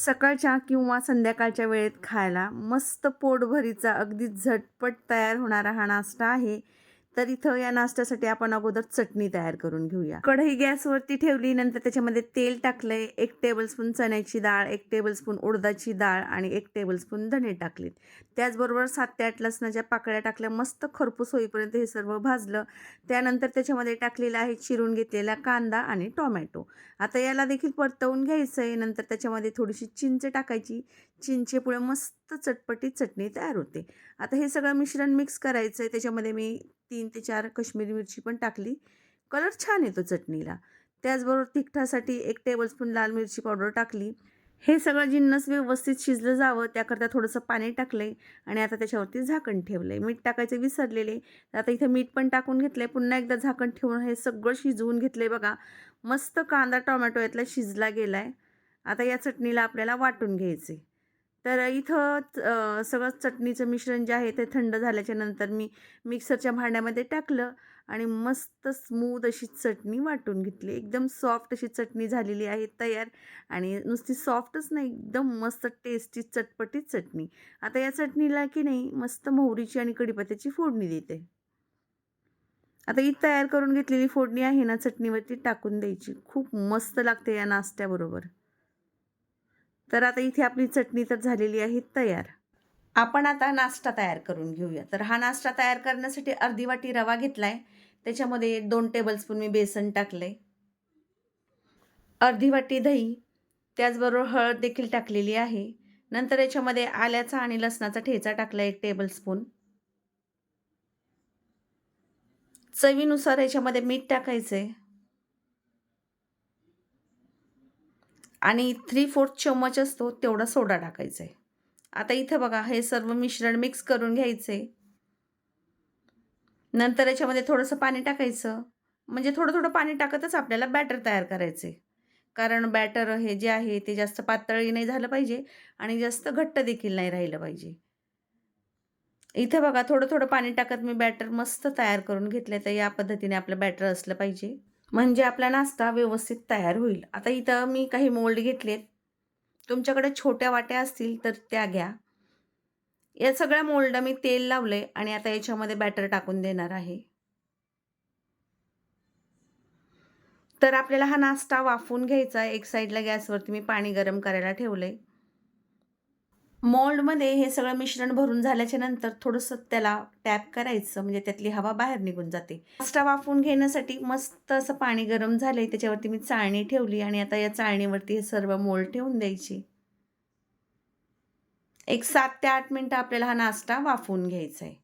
सकाळच्या किंवा संध्याकाळच्या वेळेत खायला मस्त पोटभरीचा अगदी झटपट तयार होणारा हा नाश्ता आहे. तर इथं या नाश्त्यासाठी आपण अगोदर चटणी तयार करून घेऊया. कढई गॅसवरती ठेवली नंतर त्याच्यामध्ये तेल टाकलंय एक टेबलस्पून चण्याची डाळ एक टेबलस्पून उडदाची डाळ आणि एक टेबलस्पून धणे टाकलेत. त्याचबरोबर सात ते आठ लसणाच्या पाकळ्या टाकल्या मस्त खरपूस होईपर्यंत हे सर्व भाजलं. त्यानंतर त्याच्यामध्ये टाकलेला आहे चिरून घेतलेला कांदा आणि टोमॅटो. आता याला देखील परतवून घ्यायचं आहे नंतर त्याच्यामध्ये थोडीशी चिंच टाकायची. चिंचेपुढे मस्त चटपटीत चटणी तयार होते. आता हे सगळं मिश्रण मिक्स करायचं आहे त्याच्यामध्ये मी तीन ते चार कश्मीरी मिरची पण टाकली. कलर छान येतो चटणीला. त्याचबरोबर तिखटासाठी एक टेबलस्पून लाल मिरची पावडर टाकली. हे सगळं जिन्नस व्यवस्थित शिजलं जावं त्याकरता थोडंसं पाणी टाकलं आहे आणि आता त्याच्यावरती झाकण ठेवलं आहे मीठ टाकायचं विसरलेले. आता इथं मीठ पण टाकून घेतलं आहे पुन्हा एकदा झाकण ठेवून हे सगळं शिजवून घेतलं आहे बघा. मस्त कांदा टोमॅटो यातला शिजला गेला आहे आता या चटणीला आपल्याला वाटून घ्यायचे तर इथं सगळं चटणीचं मिश्रण जे आहे ते थंड झाल्याच्यानंतर मी मिक्सरच्या भांड्यामध्ये टाकलं आणि मस्त स्मूथ अशी चटणी वाटून घेतली. एकदम सॉफ्ट अशी चटणी झालेली आहे तयार आणि नुसती सॉफ्टच नाही एकदम मस्त टेस्टी चटपटीत चटणी. आता या चटणीला की नाही मस्त मोहरीची आणि कढीपत्त्याची फोडणी देते. आता ही तयार करून घेतलेली फोडणी आहे ना चटणीवरती टाकून द्यायची. खूप मस्त लागते या नाश्त्याबरोबर. तर आता इथे आपली चटणी तर झालेली आहे तयार. आपण आता नाश्ता तयार करून घेऊया. तर हा नाश्ता तयार करण्यासाठी अर्धी वाटी रवा घेतला आहे त्याच्यामध्ये दोन टेबलस्पून मी बेसन टाकले अर्धी वाटी दही त्याचबरोबर हळद देखील टाकलेली आहे. नंतर याच्यामध्ये आल्याचा आणि लसणाचा ठेचा टाकला एक टेबलस्पून चवीनुसार याच्यामध्ये मीठ टाकायचं आहे आणि थ्री फोर्थ चम्मच असतो तेवढा सोडा टाकायचा आहे आता इथं बघा हे सर्व मिश्रण मिक्स करून घ्यायचं आहे नंतर याच्यामध्ये थोडंसं पाणी टाकायचं. म्हणजे थोडं थोडं पाणी टाकतच आपल्याला बॅटर तयार करायचं आहे कारण बॅटर हे जे आहे ते जास्त पातळी नाही झालं पाहिजे आणि जास्त घट्ट देखील नाही राहिलं पाहिजे. इथं बघा थोडं थोडं पाणी टाकत मी बॅटर मस्त तयार करून घेतलं तर या पद्धतीने आपलं बॅटर असलं पाहिजे. म्हणजे आपला नाश्ता व्यवस्थित तयार होईल. आता इथं मी काही मोल्ड घेतलेत. तुमच्याकडे छोट्या वाट्या असतील तर त्या घ्या. या सगळ्या मोल्ड मी तेल लावले आणि आता याच्यामध्ये बॅटर टाकून देणार आहे. तर आपल्याला हा नाश्ता वाफून घ्यायचा आहे. एक साईडला गॅसवरती मी पाणी गरम करायला ठेवलं आहे मोल्डमध्ये हे सगळं मिश्रण भरून झाल्याच्यानंतर थोडंसं त्याला टॅप करायचं म्हणजे त्यातली हवा बाहेर निघून जाते. नाश्ता वाफवून घेण्यासाठी मस्त असं पाणी गरम झालंय त्याच्यावरती मी चाळणी ठेवली आणि आता या चाळणीवरती हे सर्व मोल्ड ठेवून द्यायची. एक सात ते आठ मिनटं आपल्याला हा नाश्ता वाफवून घ्यायचा आहे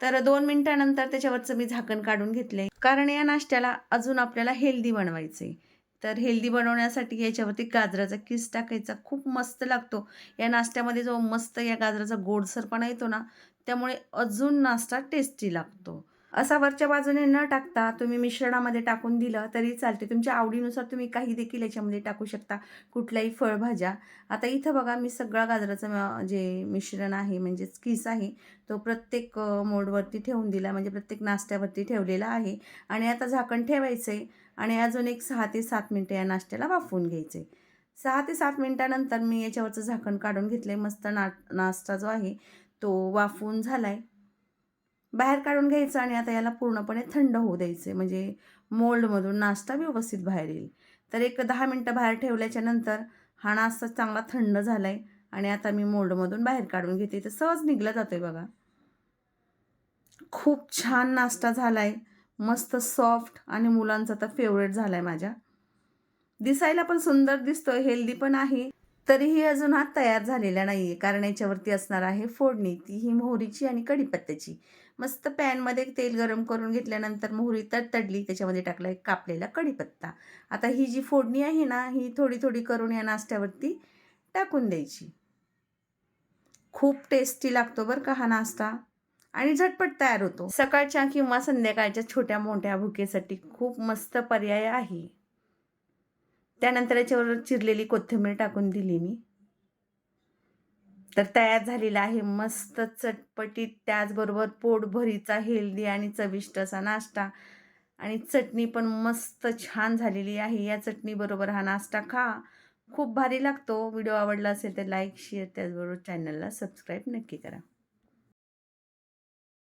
तर दोन मिनटानंतर त्याच्यावरचं मी झाकण काढून घेतलंय. कारण या नाश्त्याला अजून आपल्याला हेल्दी बनवायचं आहे तर हेल्दी बनवण्यासाठी याच्यावरती गाजराचा किस टाकायचा खूप मस्त लागतो. या नाश्त्यामध्ये जो मस्त या गाजराचा गोडसरपणा येतो ना त्यामुळे अजून नाश्ता टेस्टी लागतो. असा वरच्या बाजूने न टाकता तुम्ही मिश्रणामध्ये टाकून दिलं तरी चालते. तुमच्या आवडीनुसार तुम्ही काही देखील याच्यामध्ये टाकू शकता. कुठल्याही फळभाज्या. आता इथं बघा मी सगळा गाजराचं जे मिश्रण आहे म्हणजेच किस आहे तो प्रत्येक मोडवरती ठेवून दिला. म्हणजे प्रत्येक नाश्त्यावरती ठेवलेला आहे. आणि आता झाकण ठेवायचं आहे आणि अजून एक सहा ते सात मिनटं या नाश्त्याला वाफवून घ्यायचे सहा ते सात मिनटानंतर मी याच्यावरचं झाकण काढून घेतलं आहे मस्त ना नाश्ता जो आहे तो वाफवून झाला आहे बाहेर काढून घ्यायचं आणि आता याला पूर्णपणे थंड होऊ द्यायचे म्हणजे मोल्डमधून नाश्ता व्यवस्थित बाहेर येईल. तर एक दहा मिनटं बाहेर ठेवल्याच्या नंतर हा नाश्ता चांगला थंड झाला आहे आणि आता मी मोल्डमधून बाहेर काढून घेते. तर सहज निघला जातोय बघा. खूप छान नाश्ता झाला आहे मस्त सॉफ्ट आणि मुलांचा तर फेवरेट झाला आहे माझ्या. दिसायला पण सुंदर दिसतोय हेल्दी पण आहे. तरीही अजून हा तयार झालेला नाही आहे कारण याच्यावरती असणार आहे फोडणी. ती ही मोहरीची आणि कढीपत्त्याची. मस्त पॅनमध्ये तेल गरम करून घेतल्यानंतर मोहरी तडतडली त्याच्यामध्ये टाकला एक कापलेला कढीपत्ता. आता ही जी फोडणी आहे ना ही थोडी थोडी करून या नाश्त्यावरती टाकून द्यायची. खूप टेस्टी लागतो बरं का हा नाश्ता. आणि झटपट तयार होतो. सकाळच्या किंवा संध्याकाळच्या छोट्या मोठ्या भुकेसाठी खूप मस्त पर्याय आहे. त्यानंतर याच्यावर चिरलेली कोथिंबीर टाकून दिली मी. तर तयार झालेला आहे. मस्त चटपटीत त्याचबरोबर पोटभरीचा हेल्दी आणि चविष्ट असा नाश्ता. आणि चटणी पण मस्त छान झालेली आहे. या चटणीबरोबर हा नाश्ता खा. खूप भारी लागतो. व्हिडिओ आवडला असेल तर लाईक शेअर त्याचबरोबर चॅनलला सबस्क्राईब नक्की करा.